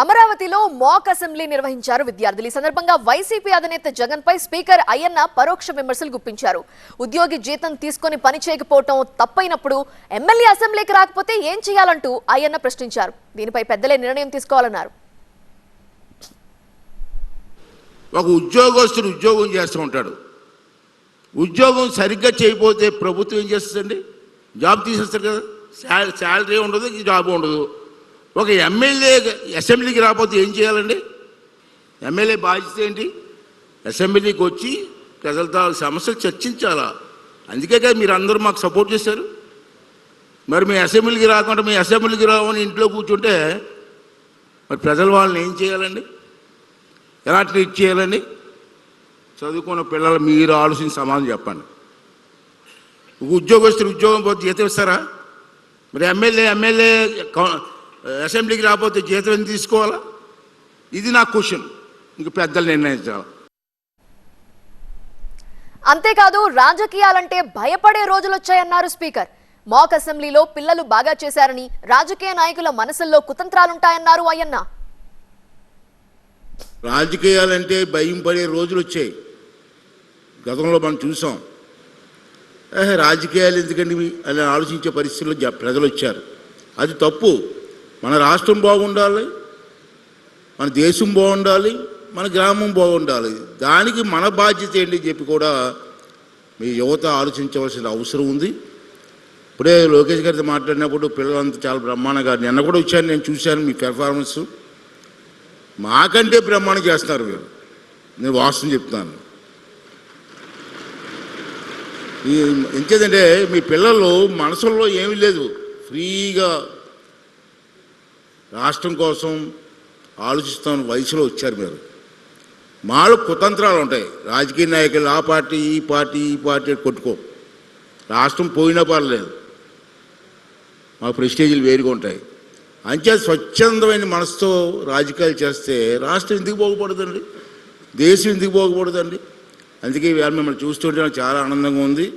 అమరావతిలో మాక్ అసెంబ్లీ నిర్వహించారు విద్యార్థులు. ఈ సందర్భంగా వైసీపీ అధినేత జగన్ పై స్పీకర్ అయ్యన్న పరోక్ష విమర్శలు గుప్పించారు. ఉద్యోగి జీతం తీసుకొని పని చేయకపోవటం తప్పైనప్పుడు ఎమ్మెల్యే అసెంబ్లీకి రాకపోతే ఏం చేయాలంటూ అయ్యన్న ప్రశ్నించారు. దీనిపై పెద్దలే నిర్ణయం తీసుకోవాలన్నారు. ఒక ఉద్యోగస్తుడు ఉద్యోగం చేస్తూ ఉంటాడు. ఉద్యోగం సరిగ్గా చేయకపోతే ప్రభుత్వం ఏం చేస్తుందండి? జాబ్ తీసేస్తారు కదా. శాలరీ ఉండదు జాబ్ ఉండదు. ఒక ఎమ్మెల్యే అసెంబ్లీకి రాకపోతే ఏం చేయాలండి? ఎమ్మెల్యే బాధ్యత ఏంటి? అసెంబ్లీకి వచ్చి ప్రజలతో సమస్యలు చర్చించాలా? అందుకే కదా మీరు అందరూ మాకు సపోర్ట్ చేశారు. మరి మీ అసెంబ్లీకి రాకుండా మీ అసెంబ్లీకి రావని ఇంట్లో కూర్చుంటే మరి ప్రజలు వాళ్ళని ఏం చేయాలండి? ఎలా ట్రీట్ చేయాలండి? చదువుకున్న పిల్లలు మీరు ఆలోచించి సమాధానం చెప్పండి. ఉద్యోగస్తులు ఉద్యోగం పోతే జీతం ఇస్తారా? మరి ఎమ్మెల్యే ఎమ్మెల్యే అసెంబ్లీకి రాకపోతే జీతం ఎందుకు తీసుకోవాలా? ఇది నా క్వశ్చన్. ఇంక పెద్దలు నిర్ణయించాలి. అంతేకాదు రాజకీయాలంటే భయపడే రోజులొచ్చాయన్నారు స్పీకర్. మాక్ అసెంబ్లీలో పిల్లలు బాగా చేశారని రాజకీయ నాయకుల మనసుల్లో కుతంత్రాలుంటాయన్నారు అయ్యన్న. రాజకీయాలంటే భయం పడే రోజులు వచ్చాయి గతంలో మనం చూసాం. రాజకీయాలు ఎందుకండి అని ఆలోచించే పరిస్థితుల్లో ప్రజలు వచ్చారు అది తప్పు. మన రాష్ట్రం బాగుండాలి మన దేశం బాగుండాలి మన గ్రామం బాగుండాలి. దానికి మన బాధ్యత ఏంటి చెప్పి కూడా మీ యువత ఆలోచించవలసిన అవసరం ఉంది. ఇప్పుడే లోకేష్ గారితో మాట్లాడినప్పుడు పిల్లలంతా చాలా బ్రహ్మాండంగా నిన్న కూడా వచ్చాను నేను చూశాను మీ పెర్ఫార్మెన్స్ మాకంటే బ్రహ్మాండం చేస్తున్నారు మీరు. నేను వాస్తవం చెప్తున్నాను. ఈ ఎంచేదంటే మీ పిల్లలు మనసుల్లో ఏమీ లేదు. ఫ్రీగా రాష్ట్రం కోసం ఆలోచిస్తామని వయసులో వచ్చారు మీరు. మాలో కుతంత్రాలు ఉంటాయి. రాజకీయ నాయకులు ఆ పార్టీ ఈ పార్టీ ఈ పార్టీ అని కొట్టుకో. రాష్ట్రం పోయినా పర్లేదు. మా ప్రెస్టేజీలు వేరుగా ఉంటాయి. అంచే స్వచ్ఛందమైన మనసుతో రాజకీయాలు చేస్తే రాష్ట్రం ఎందుకు బాగుపడదండి? దేశం ఎందుకు బాగుపడదండి? అందుకే ఇవాళ మిమ్మల్ని చూస్తుంటే నాకు చాలా ఆనందంగా ఉంది.